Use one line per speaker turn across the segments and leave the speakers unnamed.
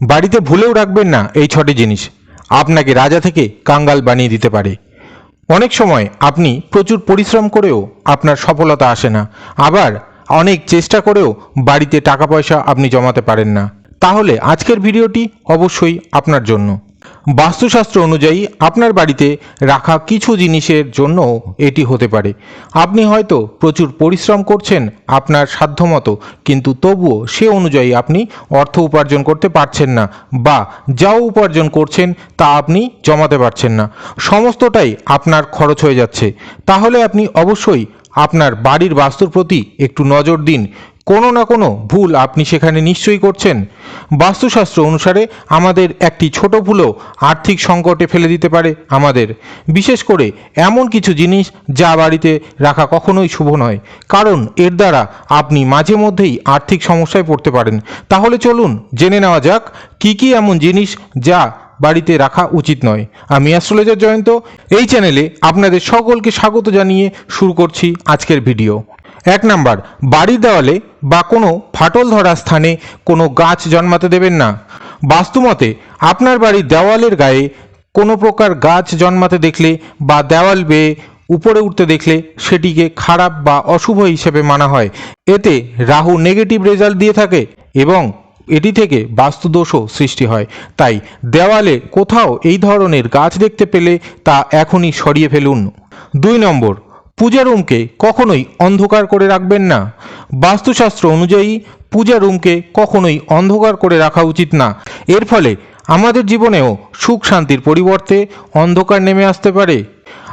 বাড়িতে ভুলেও রাখবেন না এই ছটি জিনিস। আপনাকে রাজা থেকে কাঙ্গাল বানিয়ে দিতে পারে। অনেক সময় আপনি প্রচুর পরিশ্রম করেও আপনার সফলতা আসে না। আবার অনেক চেষ্টা করেও বাড়িতে টাকা পয়সা আপনি জমাতে পারেন না। তাহলে আজকের ভিডিওটি অবশ্যই আপনার জন্য। বাস্তুশাস্ত্র অনুযায়ী আপনার বাড়িতে রাখা কিছু জিনিসের জন্য এটি হতে পারে। আপনি হয়তো প্রচুর পরিশ্রম করছেন আপনার সাধ্যমতো, কিন্তু তবুও সে অনুযায়ী আপনি অর্থ উপার্জন করতে পারছেন না বা যাও উপার্জন করছেন তা আপনি জমাতে পারছেন না। সমস্তটাই আপনার খরচ হয়ে যাচ্ছে। তাহলে আপনি অবশ্যই আপনার বাড়ির বাস্তুর প্রতি একটু নজর দিন। কোনো না কোনো ভুল আপনি সেখানে নিশ্চয়ই করছেন। বাস্তুশাস্ত্র অনুসারে আমাদের একটি ছোট ভুলও আর্থিক সংকটে ফেলে দিতে পারে আমাদের। বিশেষ করে এমন কিছু জিনিস যা বাড়িতে রাখা কখনোই শুভ নয়। কারণ এর দ্বারা আপনি মাঝে মধ্যেই আর্থিক সমস্যায় পড়তে পারেন। তাহলে চলুন জেনে নেওয়া যাক কি কি এমন জিনিস যা বাড়িতে রাখা উচিত নয়। আমি অ্যাস্ট্রোলজার জয়ন্ত, এই চ্যানেলে আপনাদের সকলকে স্বাগত জানিয়ে শুরু করছি আজকের ভিডিও। এক নাম্বার বাড়ির দেওয়ালে বা কোনো ফাটল ধরা স্থানে কোনো গাছ জন্মাতে দেবেন না। বাস্তুমতে, আপনার বাড়ির দেওয়ালের গায়ে কোনো প্রকার গাছ জন্মাতে দেখলে বা দেওয়াল বেয়ে উপরে উঠতে দেখলে সেটিকে খারাপ বা অশুভ হিসেবে মানা হয়। এতে রাহু নেগেটিভ রেজাল্ট দিয়ে থাকে এবং এটি থেকে বাস্তুদোষও সৃষ্টি হয়। তাই দেওয়ালে কোথাও এই ধরনের গাছ দেখতে পেলে তা এখনই সরিয়ে ফেলুন। দুই নম্বর পূজা রুমকে কখনোই অন্ধকার করে রাখবেন না। বাস্তুশাস্ত্র অনুযায়ী, পূজা রুমকে কখনোই অন্ধকার করে রাখা উচিত না। এর ফলে আমাদের জীবনেও সুখ শান্তির পরিবর্তে অন্ধকার নেমে আসতে পারে।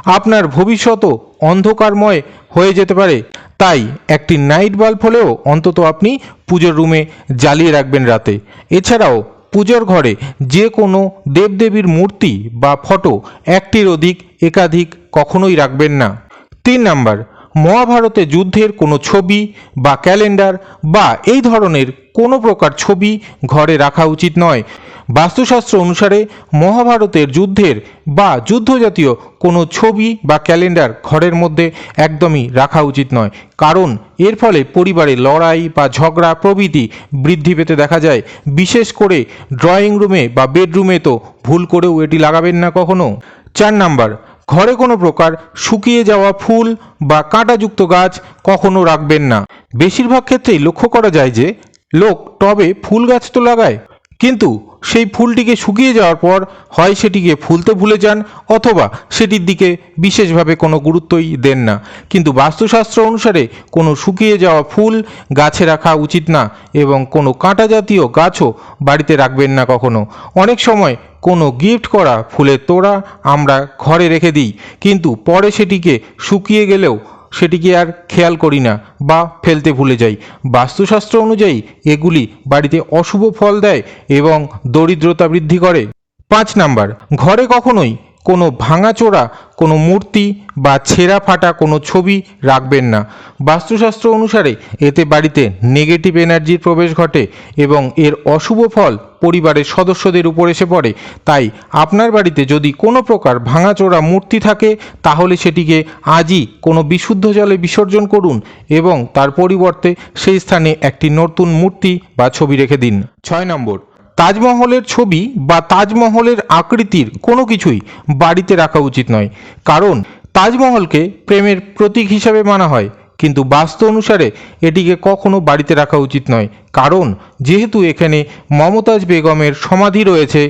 আপনার ভবিষ্যতও অন্ধকারময় হয়ে যেতে পারে। তাই একটি নাইট বাল্ব হলেও অন্তত আপনি পুজোর রুমে জ্বালিয়ে রাখবেন রাতে। এছাড়াও, পুজোর ঘরে যে কোনো দেবদেবীর মূর্তি বা ফটো একটির অধিক, একাধিক কখনোই রাখবেন না। তিন নাম্বার, মহাভারতে যুদ্ধের কোনো ছবি বা ক্যালেন্ডার বা এই ধরনের কোনো প্রকার ছবি ঘরে রাখা উচিত নয়। বাস্তুশাস্ত্র অনুসারে মহাভারতের যুদ্ধের বা যুদ্ধজাতীয় কোনো ছবি বা ক্যালেন্ডার ঘরের মধ্যে একদমই রাখা উচিত নয়। কারণ এর ফলে পরিবারে লড়াই বা ঝগড়া প্রভৃতি বৃদ্ধি পেতে দেখা যায়। বিশেষ করে ড্রয়িং রুমে বা বেডরুমে তো ভুল করেও এটি লাগাবেন না কখনো। চার নাম্বার ঘরে কোনো প্রকার শুকিয়ে যাওয়া ফুল বা কাঁটাযুক্ত গাছ কখনো রাখবেন না। বেশিরভাগ ক্ষেত্রেই লক্ষ্য করা যায় যে লোক টবে ফুল গাছ তো লাগায়, কিন্তু সেই ফুলটিকে শুকিয়ে যাওয়ার পর হয় সেটিকে ফুলতে ভুলে যান অথবা সেটির দিকে বিশেষভাবে কোনো গুরুত্বই দেন না। কিন্তু বাস্তুশাস্ত্র অনুসারে কোনো শুকিয়ে যাওয়া ফুল গাছে রাখা উচিত না এবং কোনো কাঁটা জাতীয় গাছও বাড়িতে রাখবেন না কখনো। অনেক সময় কোনো গিফট করা ফুলের তোড়া আমরা ঘরে রেখে দিই, কিন্তু পরে সেটিকে শুকিয়ে গেলেও সেটিকে আর খেয়াল করি না বা ফেলতে ভুলে যাই। বাস্তুশাস্ত্র অনুযায়ী এগুলি বাড়িতে অশুভ ফল দেয় এবং দরিদ্রতা বৃদ্ধি করে। পাঁচ নাম্বার, ঘরে কখনোই কোনো ভাঙাচোরা, কোনো মূর্তি বা ছেঁড়া ফাটা কোনো ছবি রাখবেন না। বাস্তুশাস্ত্র অনুসারে এতে বাড়িতে নেগেটিভ এনার্জির প্রবেশ ঘটে এবং এর অশুভ ফল পরিবারের সদস্যদের উপর এসে পড়ে। তাই আপনার বাড়িতে যদি কোনো প্রকার ভাঙাচোরা মূর্তি থাকে, তাহলে সেটিকে আজই কোনো বিশুদ্ধ জলে বিসর্জন করুন এবং তার পরিবর্তে সেই স্থানে একটি নতুন মূর্তি বা ছবি রেখে দিন। ছয় নম্বর তাজমহলের ছবি বা তাজমহলের আকৃতির কোনো কিছুই বাড়িতে রাখা উচিত নয়। কারণ তাজমহলকে প্রেমের প্রতীক হিসাবে মানা হয়, কিন্তু বাস্তু অনুসারে এটিকে কখনো বাড়িতে রাখা উচিত নয়। কারণ যেহেতু এখানে মমতাজ বেগমের সমাধি রয়েছে,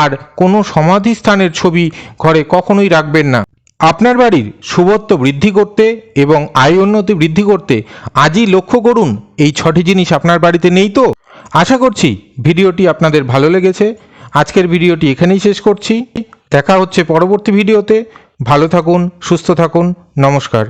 আর কোনো সমাধিস্থানের ছবি ঘরে কখনোই রাখবেন না। আপনার বাড়ির শুভত্ব বৃদ্ধি করতে এবং আয় উন্নতি বৃদ্ধি করতে আজই লক্ষ্য করুন, এই ছটি জিনিস আপনার বাড়িতে নেই তো? আশা করছি ভিডিওটি আপনাদের ভালো লেগেছে। আজকের ভিডিওটি এখানেই শেষ করছি। দেখা হচ্ছে পরবর্তী ভিডিওতে। ভালো থাকুন, সুস্থ থাকুন। নমস্কার।